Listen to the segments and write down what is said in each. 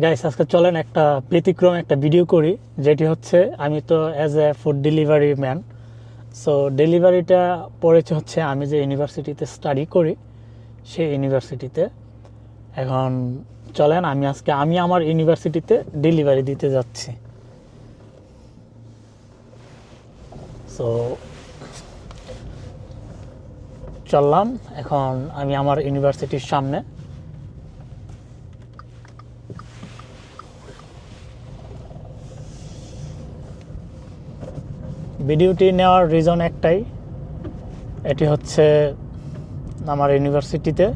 Guys আজকে চলেন একটা ব্যতিক্রম একটা ভিডিও করি, যেটি হচ্ছে আমি তো as a food delivery man so ডেলিভারিটা পড়েছে হচ্ছে আমি যে ইউনিভার্সিটিতে স্টাডি করি, সেই ইউনিভার্সিটিতে এখন চলেন, আমি আজকে, আমি আমার ইউনিভার্সিটিতে ডেলিভারি দিতে যাচ্ছি। সো চললাম, এখন আমি আমার ইউনিভার্সিটির সামনে। ভিডিওটি নেওয়ার রিজন একটাই। এটি হচ্ছে আমার ইউনিভার্সিটিতে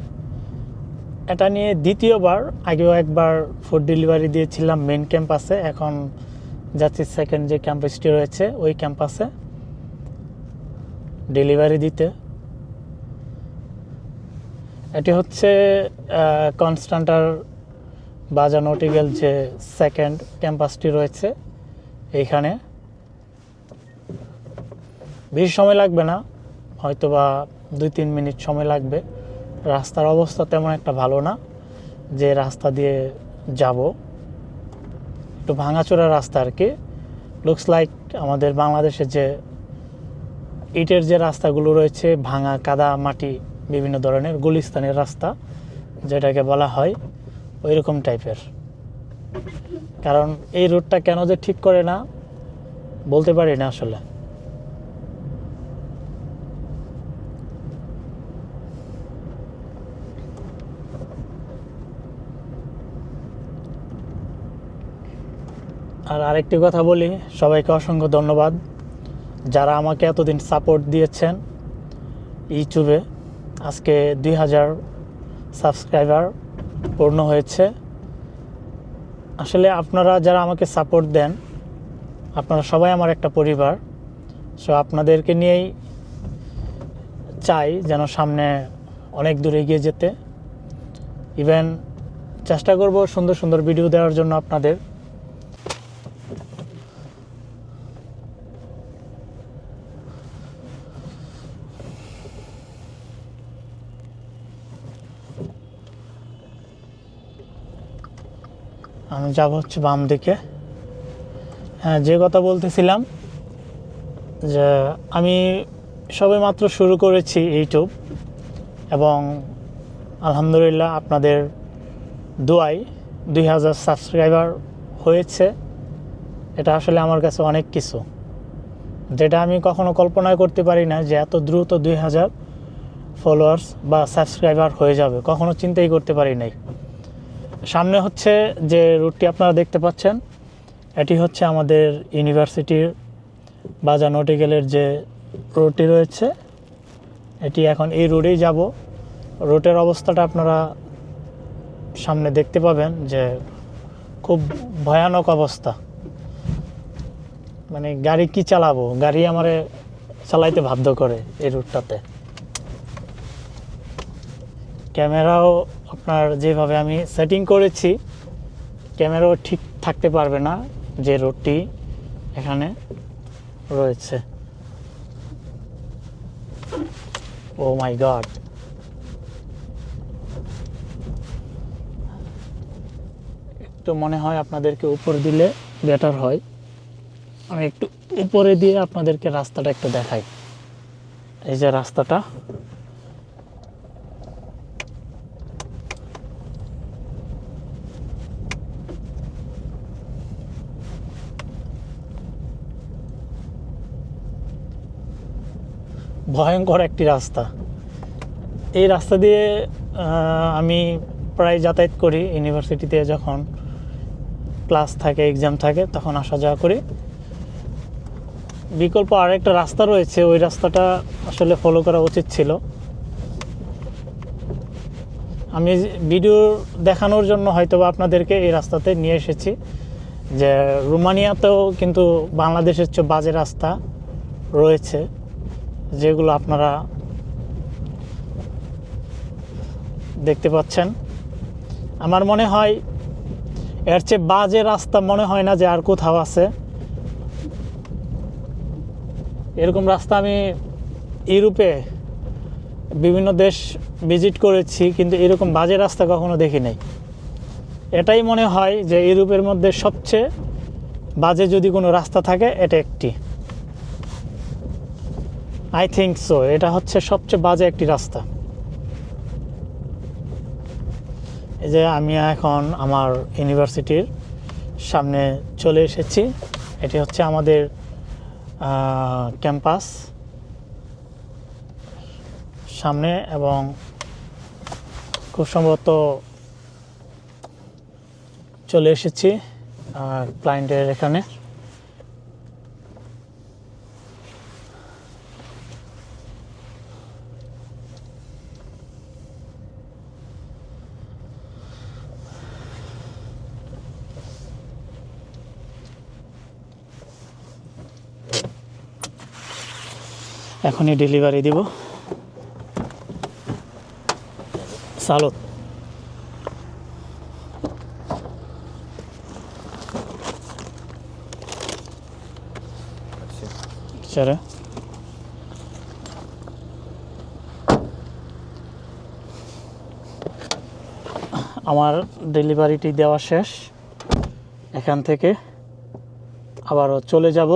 এটা নিয়ে দ্বিতীয়বার, আগেও একবার ফুড ডেলিভারি দিয়েছিলাম মেন ক্যাম্পাসে এখন যাচ্ছি সেকেন্ড যে ক্যাম্পাসটি রয়েছে, ওই ক্যাম্পাসে ডেলিভারি দিতে। এটি হচ্ছে কনস্ট্যান্টার বাজা নটিগেল যে সেকেন্ড ক্যাম্পাসটি রয়েছে, এইখানে। বেশি সময় লাগবে না হয়তো বা দুই তিন মিনিট সময় লাগবে। রাস্তার অবস্থা তেমন একটা ভালো না, যে রাস্তা দিয়ে যাব। একটু ভাঙাচোরা রাস্তা আর কি। লুকস লাইক আমাদের বাংলাদেশে যে ইটের যে রাস্তাগুলো রয়েছে, ভাঙা, কাদা, মাটি, বিভিন্ন ধরনের গুলিস্তানের রাস্তা, যেটাকে বলা হয় ওই রকম টাইপের। কারণ এই রুটটা কেন যে ঠিক করে না, বলতে পারি না আসলে। আর আরেকটি কথা বলি, সবাইকে অসংখ্য ধন্যবাদ যারা আমাকে এতদিন সাপোর্ট দিয়েছেন ইউটিউবে আজকে দুই হাজার সাবস্ক্রাইবার পূর্ণ হয়েছে। আসলে আপনারা যারা আমাকে সাপোর্ট দেন, আপনারা সবাই আমার একটা পরিবার। সো আপনাদেরকে নিয়েই চাই যেন সামনে অনেক দূরে এগিয়ে যেতে। ইভেন চেষ্টা করব সুন্দর সুন্দর ভিডিও দেওয়ার জন্য আপনাদের। আমি যাব হচ্ছে বাম দিকে। হ্যাঁ যে কথা বলতেছিলাম যে আমি সবে মাত্র শুরু করেছি ইউটিউব এবং আলহামদুলিল্লাহ আপনাদের দোয়াই দুই হাজার সাবস্ক্রাইবার হয়েছে। এটা আসলে আমার কাছে অনেক কিছু। যেটা আমি কখনো কল্পনাই করতে পারি না যে এত দ্রুত দুই হাজার ফলোয়ার্স বা সাবস্ক্রাইবার হয়ে যাবে। কখনো চিন্তাই করতে পারি নাই। সামনে হচ্ছে যে রুটটি আপনারা দেখতে পাচ্ছেন, এটি হচ্ছে আমাদের ইউনিভার্সিটির বাজা নটিক্যালের যে রুটটি রয়েছে। এটি এখন এই রোডেই যাব। রোডের অবস্থাটা আপনারা সামনে দেখতে পাবেন যে খুব ভয়ানক অবস্থা। মানে গাড়ি কি চালাবো? গাড়ি আমারে চালাইতে বাধ্য করে এই রুটটাতে। ক্যামেরাও আপনার যেভাবে আমি সেটিং করেছি, ক্যামেরাও ঠিক থাকতে পারবে না যে রোডটি এখানে রয়েছে। ও মাই গড একটু মনে হয় আপনাদেরকে উপর দিলে বেটার হয়। আমি একটু উপরে দিয়ে আপনাদেরকে রাস্তাটা একটু দেখাই। এই যে রাস্তাটা ভয়ঙ্কর একটি রাস্তা। এই রাস্তা দিয়ে আমি প্রায় যাতায়াত করি ইউনিভার্সিটিতে যখন ক্লাস থাকে, এক্সাম থাকে, তখন আসা যাওয়া করি। বিকল্প আরেকটা রাস্তা রয়েছে, ওই রাস্তাটা আসলে ফলো করা উচিত ছিল। আমি ভিডিও দেখানোর জন্য হয়তো আপনাদেরকে এই রাস্তাতে নিয়ে এসেছি, যে রোমানিয়াতেও কিন্তু বাংলাদেশের চেয়ে বাজে রাস্তা রয়েছে। যেগুলো আপনারা দেখতে পাচ্ছেন। আমার মনে হয় এর চেয়ে বাজে রাস্তা মনে হয় না যে আর কোথাও আছে। এরকম রাস্তা আমি ইউরোপে বিভিন্ন দেশ ভিজিট করেছি, কিন্তু এরকম বাজে রাস্তা কখনো দেখি নাই। এটাই মনে হয় যে ইউরোপের মধ্যে সবচেয়ে বাজে যদি কোনো রাস্তা থাকে, এটা একটি। আই থিঙ্ক সো এটা হচ্ছে সবচেয়ে বাজে একটি রাস্তা। এই যে আমি এখন আমার ইউনিভার্সিটির সামনে চলে এসেছি। এটি হচ্ছে আমাদের ক্যাম্পাস। সামনে এবং খুব সম্ভবত চলে এসেছি ক্লায়েন্টের এখানে। এখনই ডেলিভারি দিব। সালত চলে। আমার ডেলিভারিটি দেওয়া শেষ। এখান থেকে আবারও চলে যাব।